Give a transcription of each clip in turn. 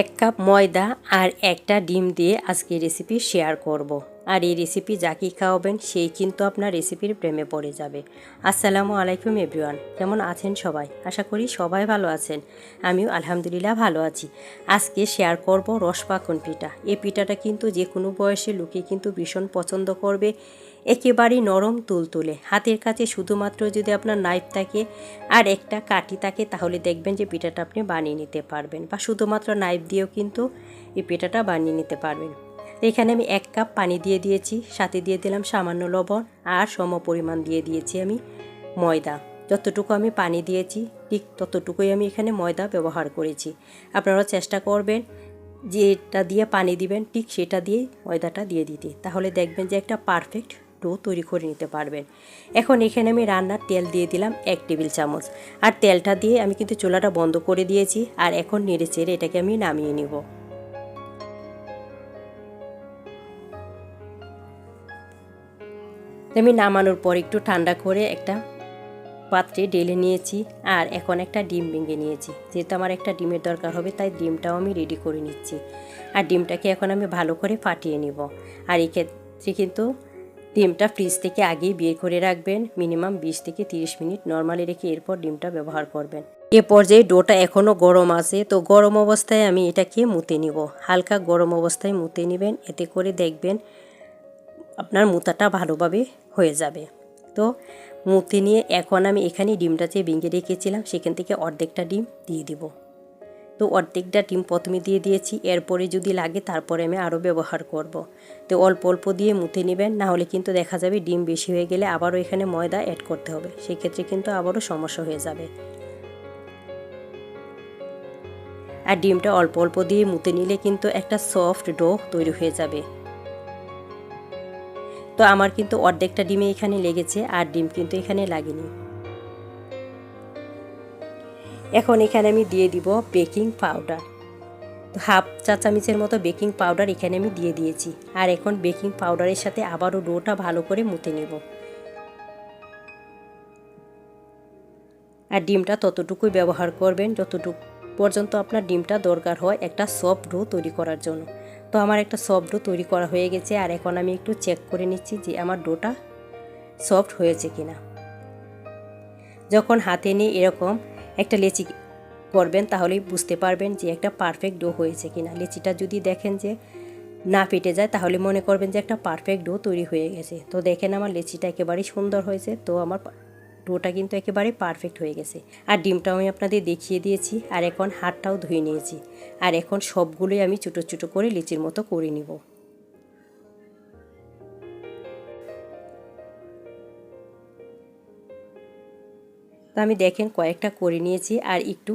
এক কাপ ময়দা আর একটা ডিম দিয়ে আজকে রেসিপি শেয়ার করব। আর এই রেসিপি যা যাকে খাওয়াবেন, সেই কিন্তু আপনার রেসিপির প্রেমে পড়ে যাবে। আসসালামু আলাইকুম এভরিওয়ান কেমন আছেন সবাই? আশা করি সবাই ভালো আছেন। আমিও আলহামদুলিল্লাহ ভালো আছি। আজকে শেয়ার করব রসপাকন পিঠা। এই পিঠাটা কিন্তু যে কোনো বয়সে লোকে কিন্তু ভীষণ পছন্দ করবে। একেবারেই নরম তুলতুলে। হাতের কাছে শুধুমাত্র যদি আপনার নাইফ থাকে আর একটা কাঠি থাকে, তাহলে দেখবেন যে পিঠাটা আপনি বানিয়ে নিতে পারবেন। বা শুধুমাত্র নাইফ দিয়েও কিন্তু এই পিঠাটা বানিয়ে নিতে পারবেন। এখানে আমি এক কাপ পানি দিয়ে দিয়েছি। সাথে দিয়ে দিলাম সামান্য লবণ আর সম পরিমাণ দিয়ে দিয়েছি আমি ময়দা। যতটুকু আমি পানি দিয়েছি, ঠিক ততটুকুই আমি এখানে ময়দা ব্যবহার করেছি। আপনারা চেষ্টা করবেন যেটা দিয়ে পানি দিবেন, ঠিক সেটা দিয়ে ময়দাটা দিয়ে দিতে। তাহলে দেখবেন যে একটা পারফেক্ট ডো তৈরি করে নিতে পারবেন। এখন এখানে আমি রান্নার তেল দিয়ে দিলাম এক টেবিল চামচ। আর তেলটা দিয়ে আমি কিন্তু চুলাটা বন্ধ করে দিয়েছি। আর এখন নেড়ে চেড়ে এটাকে আমি নামিয়ে নিব। আমি নামানোর পর একটু ঠান্ডা করে একটা পাত্রে ঢেলে নিয়েছি। আর এখন একটা ডিম ভেঙে নিয়েছি। যেহেতু আমার একটা ডিমের দরকার হবে, তাই ডিমটাও আমি রেডি করে নিচ্ছি। আর ডিমটাকে এখন আমি ভালো করে ফাটিয়ে নিব। আর এই ক্ষেত্রে কিন্তু ডিমটা ফ্রিজ থেকে আগেই বের করে রাখবেন। মিনিমাম বিশ থেকে তিরিশ মিনিট নর্মালি রেখে এরপর ডিমটা ব্যবহার করবেন। এ পর্যায়ে ডোটা এখনও গরম আছে, তো গরম অবস্থায় আমি এটাকে মুতে নিব। হালকা গরম অবস্থায় মুতে নেবেন, এতে করে দেখবেন আপনার মুতাটা ভালোভাবে হয়ে যাবে। তো মুতে নিয়ে এখন আমি এখানে ডিমটা যে ভেঙে রেখেছিলাম, সেখান থেকে অর্ধেকটা ডিম দিয়ে দিব। তো অর্ধেকটা ডিম প্রথমে দিয়ে দিয়েছি, এরপরে যদি লাগে তারপরে আমি আরও ব্যবহার করব। তো অল্প অল্প দিয়ে মুতে নেবেন, না হলে কিন্তু দেখা যাবে ডিম বেশি হয়ে গেলে আবারও এখানে ময়দা অ্যাড করতে হবে, সেক্ষেত্রে কিন্তু আবারও সমস্যা হয়ে যাবে। আর ডিমটা অল্প অল্প দিয়ে মুতে নিলে কিন্তু একটা সফট ডো তৈরি হয়ে যাবে। তো আমার কিন্তু অর্ধেকটা ডিমে এখানে লেগেছে, আর ডিম কিন্তু এখানে লাগেনি। এখন এখানে আমি দিয়ে দিব বেকিং পাউডার। হাফ চা চামিচের মতো বেকিং পাউডার এখানে আমি দিয়ে দিয়েছি। আর এখন বেকিং পাউডারের সাথে আবারও ডোটা ভালো করে মুতে নেব। আর ডিমটা ততটুকুই ব্যবহার করবেন, যতটুকু পর্যন্ত আপনার ডিমটা দরকার হয় একটা সফট ডো তৈরি করার জন্য। তো আমার একটা সফট ডো তৈরি করা হয়ে গেছে, আর এখন আমি একটু চেক করে নিচ্ছি যে আমার ডোটা সফট হয়েছে কিনা। যখন হাতে নিয়ে এরকম একটা লেচি করবেন, তাহলেই বুঝতে পারবেন যে একটা পারফেক্ট ডো হয়েছে কিনা। লেচিটা যদি দেখেন যে না ফেটে যায়, তাহলে মনে করবেন যে একটা পারফেক্ট ডো তৈরি হয়ে গেছে। তো দেখেন আমার লেচিটা একেবারেই সুন্দর হয়েছে, তো আমার ডোটা কিন্তু একেবারে পারফেক্ট হয়ে গেছে। আর ডিমটাও আমি আপনাদের দেখিয়ে দিয়েছি, আর এখন হাতটাও ধুয়ে নিয়েছি। আর এখন সবগুলোই আমি ছোটো ছোটো করে লিচির মতো করে নিব। তো আমি দেখেন কয়েকটা করে নিয়েছি আর একটু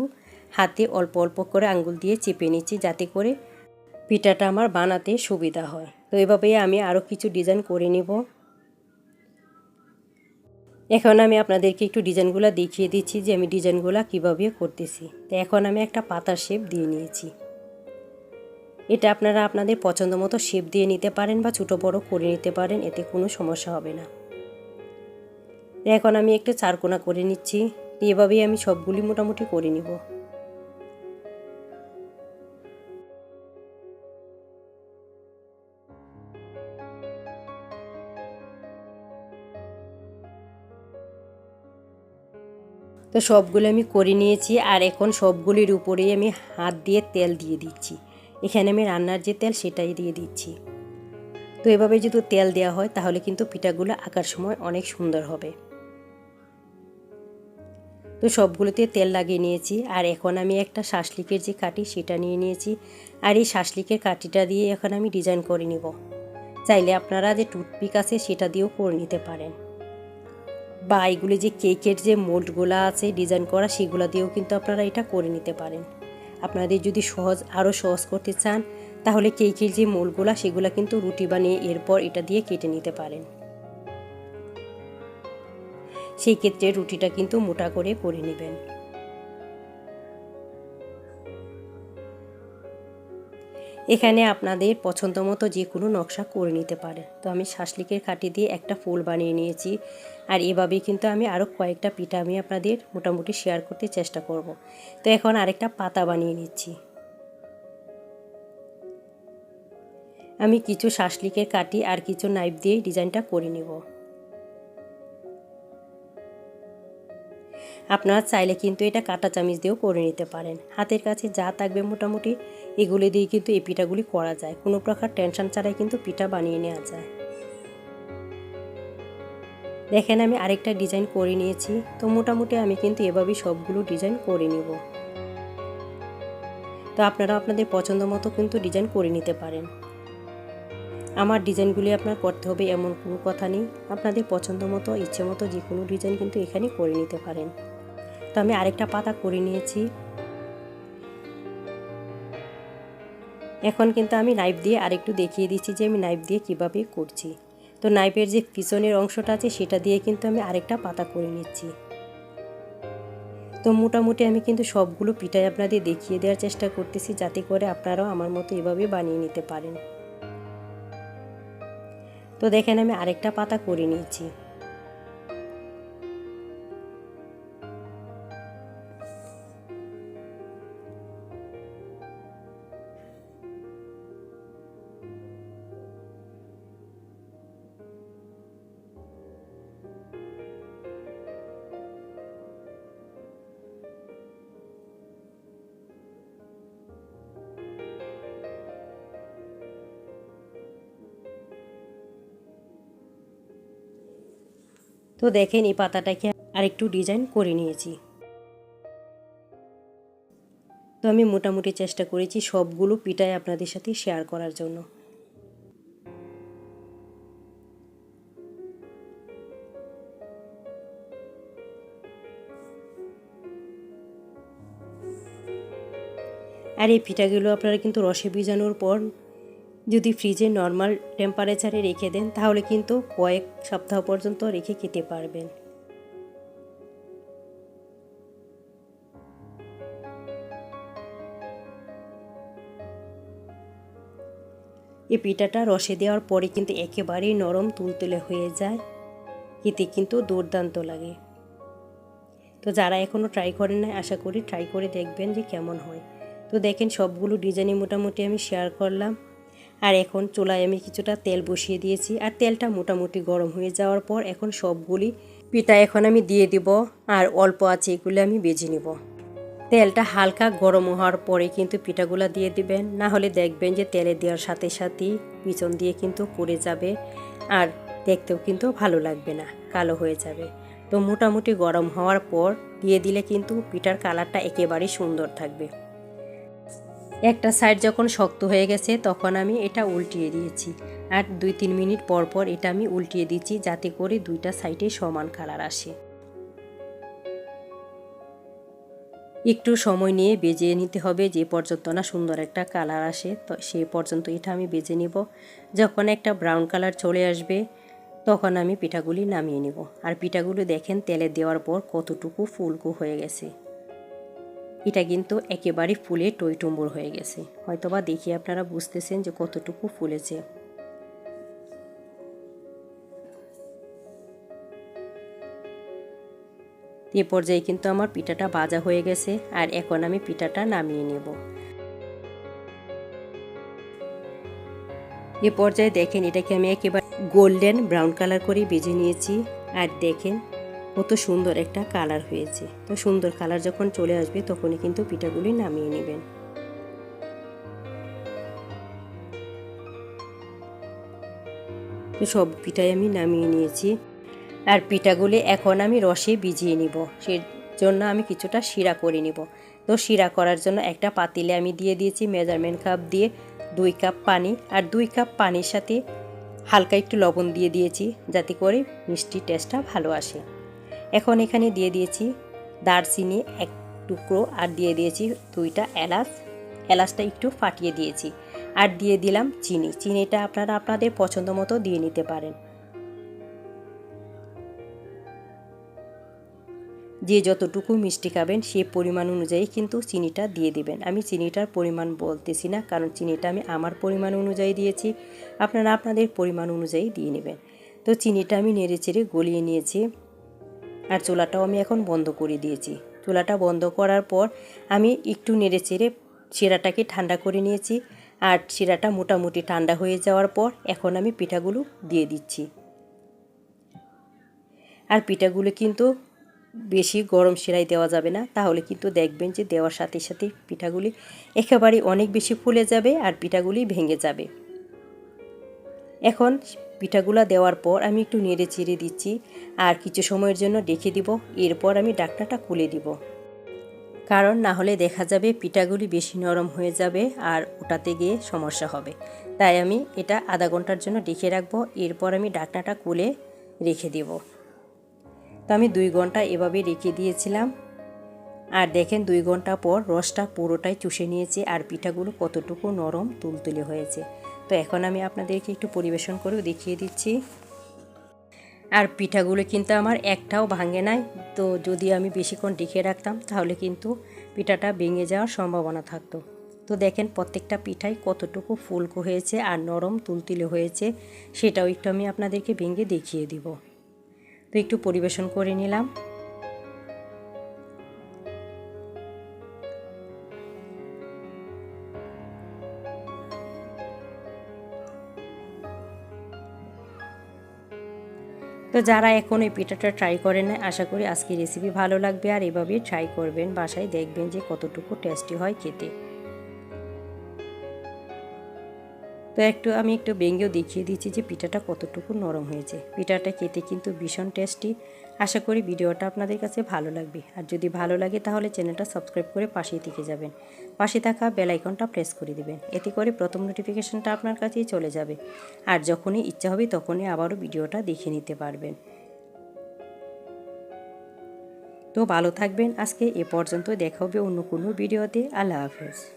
হাতে অল্প অল্প করে আঙ্গুল দিয়ে চেপে নিচ্ছি যাতে করে পিঠাটা আমার বানাতে সুবিধা হয়। তো এভাবেই আমি আরও কিছু ডিজাইন করে নিব। এখন আমি আপনাদেরকে একটু ডিজাইনগুলো দেখিয়ে দিচ্ছি যে আমি ডিজাইনগুলো কীভাবে করতেছি। তো এখন আমি একটা পাতার শেপ দিয়ে নিয়েছি। এটা আপনারা আপনাদের পছন্দ মতো শেপ দিয়ে নিতে পারেন বা ছোটো বড়ো করে নিতে পারেন, এতে কোনো সমস্যা হবে না। এখন আমি একটু চারকোনা করে নিচ্ছি। এভাবেই আমি সবগুলি মোটামুটি করে নিব। তো সবগুলো আমি করে নিয়েছি আর এখন সবগুলির উপরেই আমি হাত দিয়ে তেল দিয়ে দিচ্ছি। এখানে আমি রান্নার যে তেল সেটাই দিয়ে দিচ্ছি। তো এভাবে যদি তেল দেওয়া হয় তাহলে কিন্তু পিঠাগুলো আঁকার সময় অনেক সুন্দর হবে। তো সবগুলোতে তেল লাগিয়ে নিয়েছি। আর এখন আমি একটা শাসলিকের যে কাটি সেটা নিয়ে নিয়েছি। আর এই শাসলিকের কাটিটা দিয়ে এখন আমি ডিজাইন করে নিব। চাইলে আপনারা যে টুথপিক আছে, সেটা দিয়েও করে নিতে পারেন। বা এগুলি যে কেকের যে মোল্ডগুলো আছে ডিজাইন করা, সেগুলো দিয়েও কিন্তু আপনারা এটা করে নিতে পারেন। আপনাদের যদি সহজ, আরও সহজ করতে চান, তাহলে কেকের যে মোলগুলো সেগুলো কিন্তু রুটি বানিয়ে এরপর এটা দিয়ে কেটে নিতে পারেন। সেই ক্ষেত্রে রুটিটা কিন্তু মোটা করে করে নেবেন। এখানে আপনাদের পছন্দ মতো যে কোনো নকশা করে নিতে পারে তো আমি শাসলিকের কাটি দিয়ে একটা ফুল বানিয়ে নিয়েছি। আর এভাবেই কিন্তু আমি আরও কয়েকটা পিঠা আমি আপনাদের মোটামুটি শেয়ার করতে চেষ্টা করব। তো এখন আরেকটা পাতা বানিয়ে নিচ্ছি। আমি কিছু শাসলিকের কাটি আর কিছু নাইফ দিয়ে ডিজাইনটা করে নেব। আপনারা চাইলে কিন্তু এটা কাটা চামিচ দিয়েও করে নিতে পারেন। হাতের কাছে যা থাকবে মোটামুটি এগুলি দিয়ে কিন্তু এই পিঠাগুলি করা যায়। কোনো প্রকার টেনশন ছাড়াই কিন্তু পিঠা বানিয়ে নেওয়া যায়। দেখেন আমি আরেকটা ডিজাইন করে নিয়েছি। তো মোটামুটি আমি কিন্তু এভাবেই সবগুলো ডিজাইন করে নিব। তো আপনারা আপনাদের পছন্দ মতো কিন্তু ডিজাইন করে নিতে পারেন। আমার ডিজাইনগুলি আপনার করতে হবে এমন কোনো কথা নেই। আপনাদের পছন্দ মতো, ইচ্ছে মতো যে কোনো ডিজাইন কিন্তু এখানে করে নিতে পারেন। তো আমি আরেকটা পাতা করে নিয়েছি। এখন কিন্তু আমি নাইফ দিয়ে আরেকটু দেখিয়ে দিচ্ছি যে আমি নাইফ দিয়ে কীভাবে করছি। তো নাইফের যে পিছনের অংশটা আছে, সেটা দিয়ে কিন্তু আমি আরেকটা পাতা করে নিচ্ছি। তো মোটামুটি আমি কিন্তু সবগুলো পিঠাই আপনাদের দেখিয়ে দেওয়ার চেষ্টা করতেছি, যাতে করে আপনারাও আমার মতো এভাবে বানিয়ে নিতে পারেন। তো দেখেন আমি আরেকটা পাতা করে নিয়েছি। তো দেখেন এই পাতাটাকে আরেকটু ডিজাইন করে নিয়েছি। তো আমি মোটামুটি চেষ্টা করেছি সবগুলো পিঠাই আপনাদের সাথে শেয়ার করার জন্য। আর এই পিঠাগুলো আপনারা কিন্তু রসে ভিজানোর পর যদি ফ্রিজে নর্মাল টেম্পারেচারে রেখে দেন, তাহলে কিন্তু কয়েক সপ্তাহ পর্যন্ত রেখে খেতে পারবেন। এই পিঠাটা রসে দেওয়ার পরে কিন্তু একেবারেই নরম তুলতুলে হয়ে যায়। খেতে কিন্তু দুর্দান্ত লাগে। তো যারা এখনও ট্রাই করেন না আশা করি ট্রাই করে দেখবেন যে কেমন হয়। তো দেখেন সবগুলো ডিজাইনই মোটামুটি আমি শেয়ার করলাম। আর এখন চুলায় আমি কিছুটা তেল বসিয়ে দিয়েছি আর তেলটা মোটামুটি গরম হয়ে যাওয়ার পর এখন সবগুলি পিঠা এখন আমি দিয়ে দিব আর অল্প আছে এগুলো আমি বেজে নিব। তেলটা হালকা গরম হওয়ার পরে কিন্তু পিঠাগুলো দিয়ে দিবেন। না হলে দেখবেন যে তেলে দেওয়ার সাথে সাথেই পিছন দিয়ে কিন্তু পড়ে যাবে আর দেখতেও কিন্তু ভালো লাগবে না, কালো হয়ে যাবে। তো মোটামুটি গরম হওয়ার পর দিয়ে দিলে কিন্তু পিঠার কালারটা একেবারেই সুন্দর থাকবে। একটা সাইড যখন শক্ত হয়ে গেছে, তখন আমি এটা উল্টিয়ে দিয়েছি। আর দুই তিন মিনিট পর পর এটা আমি উল্টিয়ে দিচ্ছি যাতে করে দুইটা সাইডে সমান কালার আসে। একটু সময় নিয়ে বেজে নিতে হবে, যে পর্যন্ত না সুন্দর একটা কালার আসে, তো সেই পর্যন্ত এটা আমি বেজে নিব। যখন একটা ব্রাউন কালার চলে আসবে, তখন আমি পিঠাগুলি নামিয়ে নিব। আর পিঠাগুলি দেখেন, তেলে দেওয়ার পর কতটুকু ফুলকু হয়ে গেছে। এটা কিন্তু একেবারে ফুলে টইটুম্বুর হয়ে গেছে। হয়তোবা দেখি আপনারা বুঝতেছেন যে কতটুকু ফুলেছে। এ পর্যায়ে কিন্তু আমার পিঠাটা ভাজা হয়ে গেছে আর এখন আমি পিঠাটা নামিয়ে নেব। এ পর্যায়ে দেখেন এটাকে আমি একেবারে গোল্ডেন ব্রাউন কালার করে বেজে নিয়েছি। আর দেখেন কত সুন্দর একটা কালার হয়েছে। তো সুন্দর কালার যখন চলে আসবে তখনই কিন্তু পিঠাগুলি নামিয়ে নেবেন। তো সব পিঠাই আমি নামিয়ে নিয়েছি। আর পিঠাগুলি এখন আমি রসে ভিজিয়ে নিব। সেই জন্য আমি কিছুটা শিরা করে নিব। তো শিরা করার জন্য একটা পাতিলে আমি দিয়ে দিয়েছি মেজারমেন্ট কাপ দিয়ে দুই কাপ পানি। আর দুই কাপ পানির সাথে হালকা একটু লবণ দিয়ে দিয়েছি যাতে করে মিষ্টি টেস্টটা ভালো আসে। এখন এখানে দিয়ে দিয়েছি দারচিনি এক টুকরো আর দিয়ে দিয়েছি দুইটা এলাচ। এলাচটা একটু ফাটিয়ে দিয়েছি। আর দিয়ে দিলাম চিনি। চিনিটা আপনারা আপনাদের পছন্দ মতো দিয়ে নিতে পারেন। যে যতটুকু মিষ্টি খাবেন সে পরিমাণ অনুযায়ী কিন্তু চিনিটা দিয়ে দিবেন। আমি চিনিটার পরিমাণ বলতেছি না, কারণ চিনিটা আমি আমার পরিমাণ অনুযায়ী দিয়েছি। আপনারা আপনাদের পরিমাণ অনুযায়ী দিয়ে নেবেন। তো চিনিটা আমি নেড়ে চেড়ে গলিয়ে নিয়েছি। আর চুলাটাও আমি এখন বন্ধ করে দিয়েছি। চুলাটা বন্ধ করার পর আমি একটু নেড়ে চেড়ে শিরাটাকে ঠান্ডা করে নিয়েছি আর শিরাটা মোটামুটি ঠান্ডা হয়ে যাওয়ার পর এখন আমি পিঠাগুলো দিয়ে দিচ্ছি। আর পিঠাগুলো কিন্তু বেশি গরম শিরাই দেওয়া যাবে না, তাহলে কিন্তু দেখবেন যে দেওয়ার সাথে সাথে পিঠাগুলি একেবারে অনেক বেশি ফুলে যাবে আর পিঠাগুলি ভেঙে যাবে। এখন পিঠাগুলা দেওয়ার পর আমি একটু নেড়ে চিড়ে দিচ্ছি আর কিছু সময়ের জন্য ডেকে দিব, এরপর আমি ডাকনাটা খুলে দিব। কারণ না হলে দেখা যাবে পিঠাগুলি বেশি নরম হয়ে যাবে আর ওটাতে গিয়ে সমস্যা হবে। তাই আমি এটা আধা ঘণ্টার জন্য রেখে রাখব, এরপর আমি ডাকনাটা খুলে রেখে দেব। তো আমি দুই ঘণ্টা এভাবে রেখে দিয়েছিলাম। আর দেখেন দুই ঘণ্টা পর রসটা পুরোটাই চুষে নিয়েছে আর পিঠাগুলো কতটুকু নরম তুলতুলে হয়েছে। তো এখন আমি আপনাদেরকে একটু পরিবেশন করেও দেখিয়ে দিচ্ছি। আর পিঠাগুলো কিন্তু আমার একটাও ভাঙে নাই, তো যদি আমি বেশিক্ষণ রেখে রাখতাম তাহলে কিন্তু পিঠাটা ভেঙে যাওয়ার সম্ভাবনা থাকতো। তো দেখেন প্রত্যেকটা পিঠাই কতটুকু ফুলকো হয়েছে আর নরম তুলতুলে হয়েছে, সেটাও একটু আমি আপনাদেরকে ভেঙে দেখিয়ে দিব। তো একটু পরিবেশন করে নিলাম। তো যারা এখন এই পিঠাটা ট্রাই করে না আশা করি আজকে রেসিপি ভালো লাগবে। আর এভাবেই ট্রাই করবেন, বাসায় দেখবেন যে কতটুকু টেস্টি হয় খেতে। তো একটু আমি একটু বেঙ্গেও দেখিয়ে দিচ্ছি যে পিঠাটা কতটুকু নরম হয়েছে। পিঠাটা খেতে কিন্তু ভীষণ টেস্টি। আশা করি ভিডিওটা আপনাদের কাছে ভালো লাগবে। আর যদি ভালো লাগে তাহলে চ্যানেলটা সাবস্ক্রাইব করে পাশেই থেকে যাবেন। পাশে থাকা বেল আইকনটা প্রেস করে দিবেন। এতে করে প্রথম নোটিফিকেশনটা আপনার কাছেই চলে যাবে। আর যখনই ইচ্ছা হবে তখনই আবারও ভিডিওটা দেখে নিতে পারবেন। তো ভালো থাকবেন। আজকে এ পর্যন্ত দেখা হবে অন্য কোনো ভিডিওতে। আল্লাহ হাফেজ।